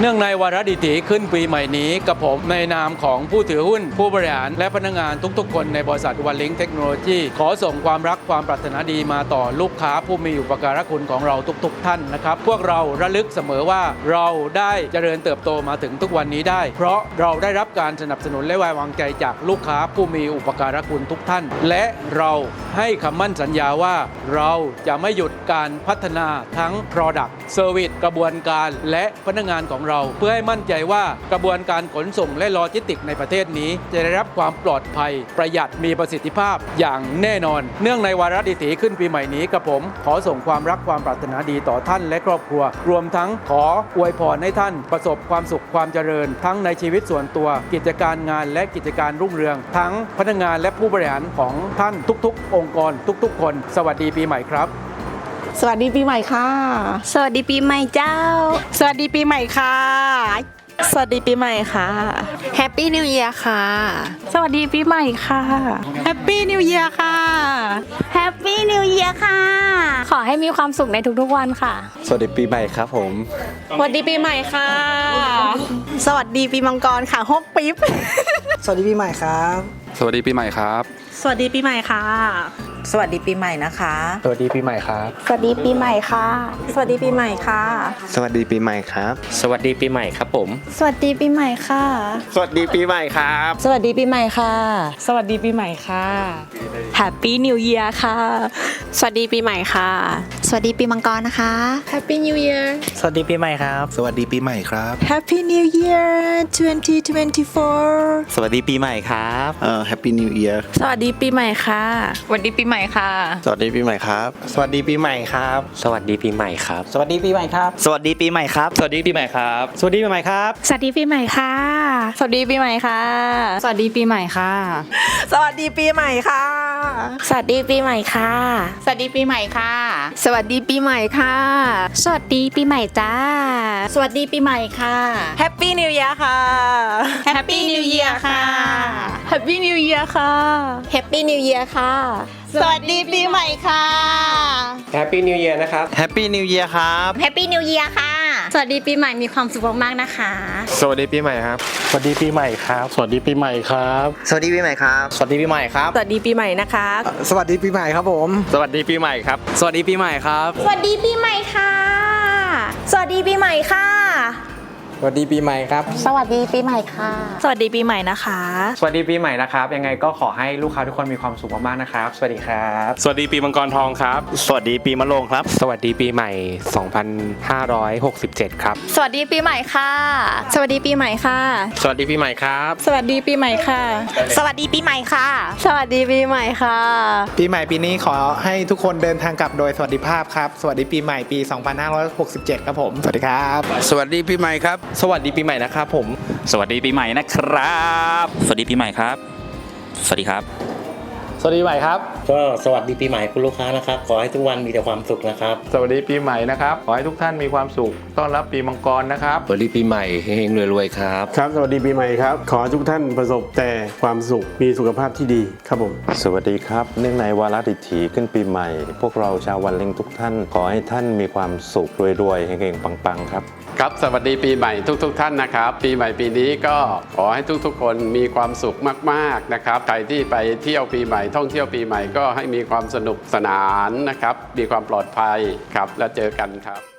เนื่องในวาระดิถีขึ้นปีใหม่นี้กับผมในนามของผู้ถือหุ้น ผู้บริหาร และพนักงานทุกๆ คนในบริษัทวันลิงเทคโนโลยีขอส่งความรักความปรารถนาดีมาต่อลูกค้าผู้มีอุปการะคุณของเราทุก ๆ ท่านนะครับ พวกเราระลึกเสมอว่าเราได้เจริญเติบโตมาถึงทุกวันนี้ได้ เพราะเราได้รับการสนับสนุนและไว้วางใจจากลูกค้าผู้มีอุปการะคุณทุกท่าน และเราให้คำมั่นสัญญาว่า เราจะไม่หยุดการพัฒนาทั้ง Product Service กระบวนการ และพนักงานของเรา เพื่อให้มั่นใจว่ากระบวนการขนส่งและโลจิสติกในประเทศนี้ จะได้รับความปลอดภัย ประหยัดมีประสิทธิภาพอย่างแน่นอน เนื่องในวาระดิถีขึ้นปีใหม่นี้กับผม ขอส่งความรักความปรารถนาดีต่อท่านและครอบครัว รวมทั้งขออวยพรให้ท่าน ประสบความสุขความเจริญ ทั้งในชีวิตส่วนตัว กิจการงานและกิจการรุ่งเรือง ทั้งพนักงานและผู้บริหารของท่านทุก ๆ องค์กรทุก ๆ คน สวัสดีปีใหม่ครับ สวัสดีปีใหม่ค่ะ สวัสดีปีใหม่เจ้า สวัสดีปีใหม่ค่ะ สวัสดีปีใหม่ค่ะแฮปปี้นิว e ย r ค่ะ สวัสดีปีใหม่ค่ะแฮปปี้นิว e ย r ค่ะแฮปปี้นิว e ย r ค่ะ ขอให้มีความสุขในทุกๆวันค่ะ สวัสดีปีใหม่ครับผม สวัสดีปีใหม่ค่ะ สวัสดีปีมังกรค่ะฮกปิ๊บ สวัสดีปีใหม่ครับ สวัสดีปีใหม่ครับ สวัสดีปีใหม่ค่ะ สวัสดีปีใหม่นะคะ สวัสดีปีใหม่ครับ สวัสดีปีใหม่ค่ะ สวัสดีปีใหม่ค่ะ สวัสดีปีใหม่ครับ สวัสดีปีใหม่ครับผม สวัสดีปีใหม่ค่ะ สวัสดีปีใหม่ครับ สวัสดีปีใหม่ค่ะ สวัสดีปีใหม่ค่ะแฮปปี้นิวเยียร์ค่ะ สวัสดีปีใหม่ค่ะ สวัสดีปีมังกรนะคะแฮปปี้นิว e ย r สวัสดีปีใหม่ครับ สวัสดีปีใหม่ครับ Happy New Year 2024 สวัสดีปีใหม่ครับ เอ่อ Happy New Year สวัสดีปีใหม่ค่ะ สวัสดีปีใหม่ค่ะ สวัสดีปีใหม่ครับ สวัสดีปีใหม่ครับ สวัสดีปีใหม่ครับ สวัสดีปีใหม่ครับ สวัสดีปีใหม่ครับ สวัสดีปีใหม่ครับ สวัสดีปีใหม่ครับ สวัสดีปีใหม่ค่ะ สวัสดีปีใหม่ค่ะ สวัสดีปีใหม่ค่ะ สวัสดีปีใหม่ค่ะ สวัสดีปีใหม่ค่ะ สวัสดีปีใหม่ค่ะ สวัสดีปีใหม่ค่ะ สวัสดีปีใหม่จ้า สวัสดีปีใหม่ค่ะ Happy New Year ค่ะแฮปปี้นิว e ย r ค่ะ Happy New Year ค่ะแฮปปี้นิว e ย r ค่ะ สวัสดีปีใหม่ค่ะ แฮปปี้นิว e ย r นะครับ Happy New Year ครับ แฮปปี้นิว e ย r ค่ะ สวัสดีปีใหม่มีความสุขมากๆนะคะ สวัสดีปีใหม่ครับ สวัสดีปีใหม่ครับ สวัสดีปีใหม่ครับ สวัสดีปีใหม่ครับ สวัสดีปีใหม่ครับ สวัสดีปีใหม่นะคะ สวัสดีปีใหม่ครับผม สวัสดีปีใหม่ครับ สวัสดีปีใหม่ครับ สวัสดีปีใหม่ค่ะ สวัสดีปีใหม่ค่ะ สวัสดีปีใหม่ครับ สวัสดีปีใหม่ค่ะ สวัสดีปีใหม่นะคะ สวัสดีปีใหม่นะครับ ยังไงก็ขอให้ลูกค้าทุกคนมีความสุขมากๆนะครับ สวัสดีครับ สวัสดีปีมังกรทองครับ สวัสดีปีมะโรงครับ สวัสดีปีใหม่ 2567 ครับ สวัสดีปีใหม่ค่ะ สวัสดีปีใหม่ค่ะ สวัสดีปีใหม่ครับ สวัสดีปีใหม่ค่ะ สวัสดีปีใหม่ค่ะ สวัสดีปีใหม่ค่ะ ปีใหม่ปีนี้ขอให้ทุกคนเดินทางกลับโดยสวัสดิภาพครับ สวัสดีปีใหม่ปี 2567 ครับผม สวัสดีครับ สวัสดีปีใหม่ครับสวัสดีปีใหม่นะครับผม สวัสดีปีใหม่นะครับ สวัสดีปีใหม่ครับ สวัสดีครับ สวัสดีใหม่ครับ ก็สวัสดีปีใหม่คุณลูกค้านะครับ ขอให้ทุกวันมีแต่ความสุขนะครับ สวัสดีปีใหม่นะครับ ขอให้ทุกท่านมีความสุข ต้อนรับปีมังกรนะครับ สวัสดีปีใหม่เฮงๆรวยๆครับ ครับ สวัสดีปีใหม่ครับ ขอให้ทุกท่านประสบแต่ความสุข มีสุขภาพที่ดีครับผม สวัสดีครับ เนื่องในวาระดิถีขึ้นปีใหม่ พวกเราชาววันเล็งทุกท่าน ขอให้ท่านมีความสุขรวยๆเฮงๆปังๆครับ ครับ สวัสดีปีใหม่ทุกๆท่านนะครับ ปีใหม่ปีนี้ก็ขอให้ทุกๆ คนมีความสุขมากๆนะครับ ใครที่ไปเที่ยวปีใหม่ท่องเที่ยวปีใหม่ก็ให้มีความสนุกสนานนะครับ มีความปลอดภัยครับ แล้วเจอกันครับ